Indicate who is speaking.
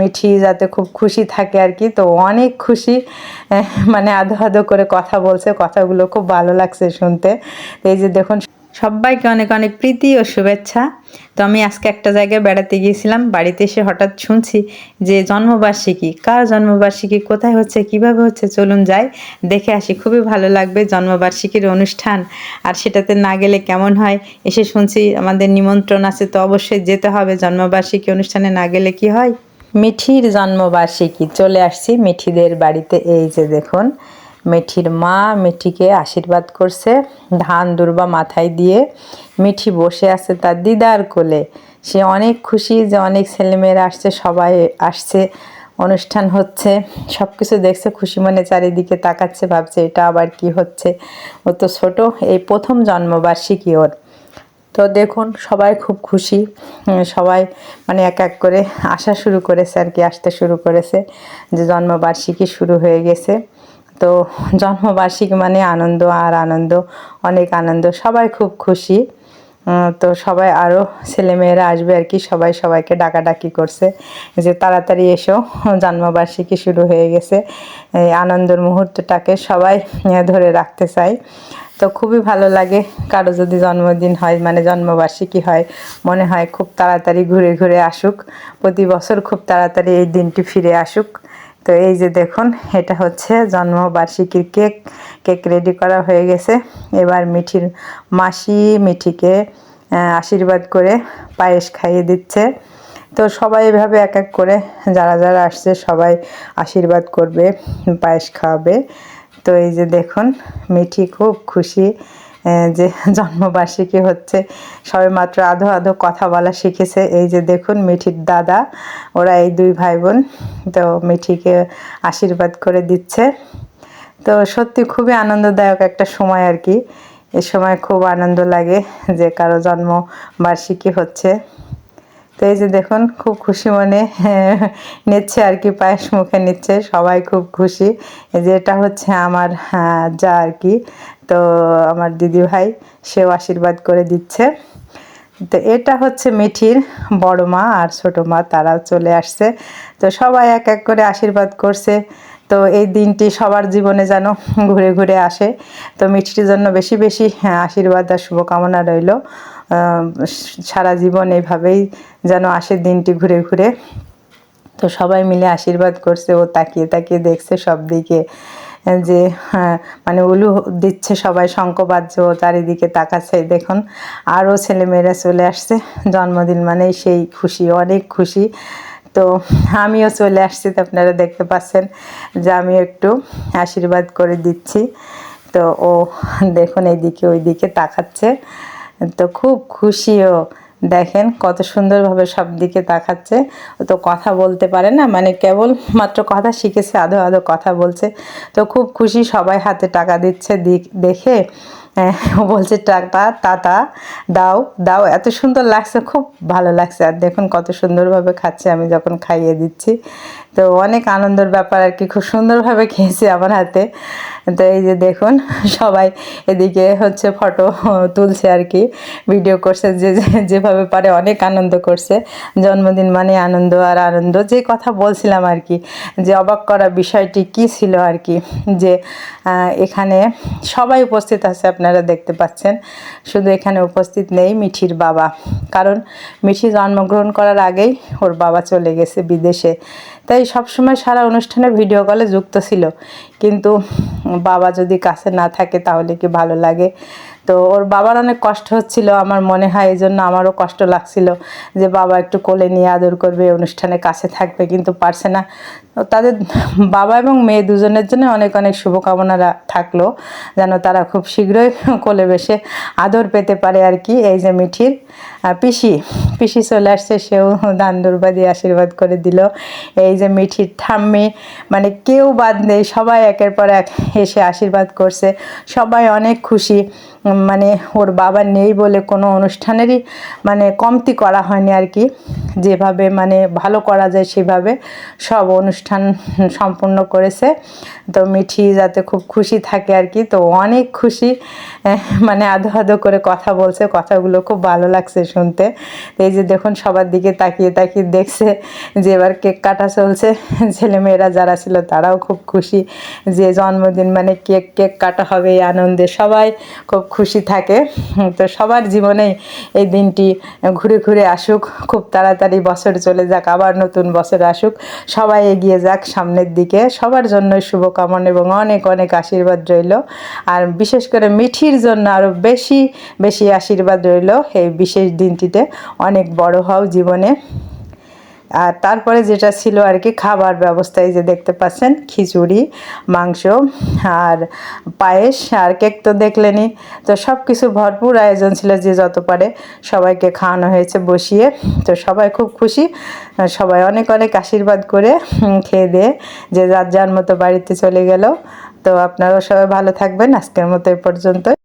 Speaker 1: মিঠি যাতে খুব খুশি থাকে আর কি। তো অনেক খুশি মানে আধো আধো করে কথা বলছে, কথাগুলো খুব ভালো লাগছে শুনতে। এই যে দেখুন, সবাইকে অনেক অনেক প্রীতি ও শুভেচ্ছা। তো আমি আজকে একটা জায়গায় বেড়াতে গিয়েছিলাম, বাড়িতে এসে হঠাৎ শুনছি যে জন্মবার্ষিকী, কার জন্মবার্ষিকী, কোথায় হচ্ছে, কীভাবে হচ্ছে, চলুন যাই, দেখে আসি, খুবই ভালো লাগবে জন্মবার্ষিকীর অনুষ্ঠান। আর সেটাতে না গেলে কেমন হয়, এসে শুনছি আমাদের নিমন্ত্রণ আছে, তো অবশ্যই যেতে হবে, জন্মবার্ষিকী অনুষ্ঠানে না গেলে কি হয়? মিঠির জন্মবার্ষিকী, চলে আসছি মিঠিদের বাড়িতে। এই যে দেখুন, মিঠির মা মিঠিকে আশীর্বাদ করছে, ধান দুর্বা মাথায় দিয়ে মিঠি বসে আছে তার দিদার কোলে। সে অনেক খুশি যে অনেক ছেলেমেয়েরা আসছে, সবাই আসছে, অনুষ্ঠান হচ্ছে সব কিছু দেখছে, খুশি মনে চারিদিকে তাকাচ্ছে, ভাবছে এটা আবার কি হচ্ছে। ও তো ছোটো, এই প্রথম জন্মবার্ষিকী ওর। তো দেখুন, সবাই খুব খুশি। সবাই মানে এক এক করে আসা শুরু করেছে আর কি, আসতে শুরু করেছে যে জন্মবার্ষিকী শুরু হয়ে গেছে। তো জন্মবার্ষিকী মানে আনন্দ আর আনন্দ, অনেক আনন্দ, সবাই খুব খুশি। তো সবাই আরও ছেলেমেয়েরা আসবে আর কি, সবাই সবাইকে ডাকাডাকি করছে। যে তাড়াতাড়ি এসো, জন্মবার্ষিকী শুরু হয়ে গেছে। এই আনন্দের মুহূর্তটাকে সবাই ধরে রাখতে চাই। তো খুবই ভালো লাগে কারও যদি জন্মদিন হয় মানে জন্মবার্ষিকী হয়, মনে হয় খুব তাড়াতাড়ি ঘুরে ঘুরে আসুক। প্রতি বছর খুব তাড়াতাড়ি এই দিনটি ফিরে আসুক। তো এই যে দেখুন, এটা হচ্ছে জন্মবার্ষিকীর কেক। কেক রেডি করা হয়ে গেছে। এবার মিঠির মাসি মিঠিকে আশীর্বাদ করে পায়েস খাইয়ে দিচ্ছে। তো সবাই এভাবে এক এক করে যারা যারা আসছে সবাই আশীর্বাদ করবে, পায়েস খাওয়াবে। তো এই যে দেখুন, মিঠি খুব খুশি। যে জন্মবার্ষিকী হচ্ছে, সবে মাত্র আধো আধো কথা বলা শিখেছে। এই যে দেখুন মিঠির দাদা, ওরা এই দুই ভাই বোন তো মিঠিকে আশীর্বাদ করে দিচ্ছে। তো সত্যি খুবই আনন্দদায়ক একটা সময় আর কি। এ সময় খুব আনন্দ লাগে যে কারও জন্মবার্ষিকী হচ্ছে। তো এই যে দেখুন, খুব খুশি মনে নিচ্ছে আর কি, পায়েস মুখে নিচ্ছে, সবাই খুব খুশি। এই যে এটা হচ্ছে আমার যা আর কি তো আমার দিদি ভাই সেও আশীর্বাদ করে দিচ্ছে। তো এটা হচ্ছে মিঠির বড় মা আর ছোট মা তারাও চলে আসছে। তো সবাই এক এক করে আশীর্বাদ করছে। তো এই দিনটি সবার জীবনে যেন ঘুরে ঘুরে আসে। তো মিঠির জন্য বেশি বেশি হ্যাঁ, আশীর্বাদ আর শুভকামনা রইল। সারা জীবন এইভাবেই যেন আসে দিনটি ঘুরে ঘুরে। তো সবাই মিলে আশীর্বাদ করছে ও তাকিয়ে তাকিয়ে দেখছে সব দিকে যে হ্যাঁ, মানে উলু দিচ্ছে সবাই শঙ্কবাদ্য চারিদিকে তাকাচ্ছে দেখুন আরও ছেলেমেয়েরা চলে আসছে জন্মদিন মানেই সেই খুশি অনেক খুশি। তো আমিও চলে আসছি তো আপনারা দেখতে পাচ্ছেন যে আমি একটু আশীর্বাদ করে দিচ্ছি। তো ও দেখুন এইদিকে ওইদিকে তাকাচ্ছে। তো খুব খুশিও। দেখেন কত সুন্দরভাবে সব দিকে তাকাচ্ছে। তো কথা বলতে পারে না মানে কেবল মাত্র কথা শিখেছে আধো আধো কথা বলছে। তো খুব খুশি সবাই হাতে টাকা দিচ্ছে দেখে আহ, ও বলছে টাকা তাতা দাও দাও। এত সুন্দর লাগছে খুব ভালো লাগছে। আর দেখুন কত সুন্দরভাবে খাচ্ছে আমি যখন খাইয়ে দিচ্ছি। তো অনেক আনন্দের ব্যাপার আর কি খুব সুন্দরভাবে খেয়েছে আমার হাতে। তো এই যে দেখুন, সবাই এদিকে হচ্ছে ফটো তুলছে আর কি ভিডিও করছে, যে যেভাবে পারে অনেক আনন্দ করছে, জন্মদিন মানে আনন্দ আর আনন্দ, যে কথা বলছিলাম আর কি, যে অবাক করা বিষয়টি কি ছিল আর কি, যে এখানে সবাই উপস্থিত আছে, আপনারা দেখতে পাচ্ছেন, শুধু এখানে উপস্থিত নেই মিঠির বাবা, কারণ মিঠি জন্মগ্রহণ করার আগেই ওর বাবা চলে গেছে বিদেশে তাই সবসময় সারা অনুষ্ঠানে ভিডিও কলে যুক্ত ছিল। কিন্তু বাবা যদি কাছে না থাকে তাহলে কি ভালো লাগে? তো ওর বাবার অনেক কষ্ট হচ্ছিল, আমার মনে হয় এই জন্য আমারও কষ্ট লাগছিল যে বাবা একটু কোলে নিয়ে আদর করবে অনুষ্ঠানে কাছে থাকবে, কিন্তু পারছে না। তাদের বাবা এবং মেয়ে দুজনের জন্য অনেক অনেক শুভকামনা থাকল যেন তারা খুব শীঘ্রই কোলে বসে আদর পেতে পারে আর কি, এই যে মিঠির। পিসি পিসি চলে আসছে, সেও দান দুর্বা দিয়ে আশীর্বাদ করে দিল। এই যে মিঠির ঠাম্মি মানে কেউ বাদ নেই, সবাই একের পর এক এসে আশীর্বাদ করছে। সবাই অনেক খুশি মানে ওর বাবা নেই বলে কোনো অনুষ্ঠানেরই মানে কমতি করা হয়নি আর কি। যেভাবে মানে ভালো করা যায় সেভাবে সব অনুষ্ঠান সম্পূর্ণ করেছে। তো মিঠি যাতে খুব খুশি থাকে আর কি, তো অনেক খুশি মানে আধো আধো করে কথা বলছে, কথাগুলো খুব ভালো লাগছে শুনতে। তো এই যে দেখুন সবার দিকে তাকিয়ে তাকিয়ে দেখছে যে এবার কেক কাটা চলছে। ছেলেমেয়েরা যারা ছিল তারাও খুব খুশি যে জন্মদিন মানে কেক কেক কাটা হবে এই আনন্দে। সবাই খুব খুশি থাকে। তো সবার জীবনেই এই দিনটি ঘুরে ঘুরে আসুক। খুব তাড়াতাড়ি বছর চলে যাক, আবার নতুন বছর আসুক। সবাই এগিয়ে যাক সামনের দিকে। সবার জন্য শুভকামনা এবং অনেক অনেক আশীর্বাদ রইল। আর বিশেষ করে মিঠির জন্য আরও বেশি বেশি আশীর্বাদ রইল এই বিশেষ দিনটিতে। অনেক বড় হও জীবনে। আর তারপরে যেটা ছিল আর কি, খাবার ব্যবস্থায় যে দেখতে পাচ্ছেন, খিচুড়ি, মাংস আর পায়েস আর কেক তো দেখলেনই। তো সব কিছু ভরপুর আয়োজন ছিল যে যত পারে সবাইকে খাওয়ানো হয়েছে বসিয়ে। তো সবাই খুব খুশি। সবাই অনেক অনেক আশীর্বাদ করে খেয়ে দিয়ে যে যার যার মতো বাড়িতে চলে গেল। তো আপনারাও সবাই ভালো থাকবেন। আজকের মতো এ পর্যন্ত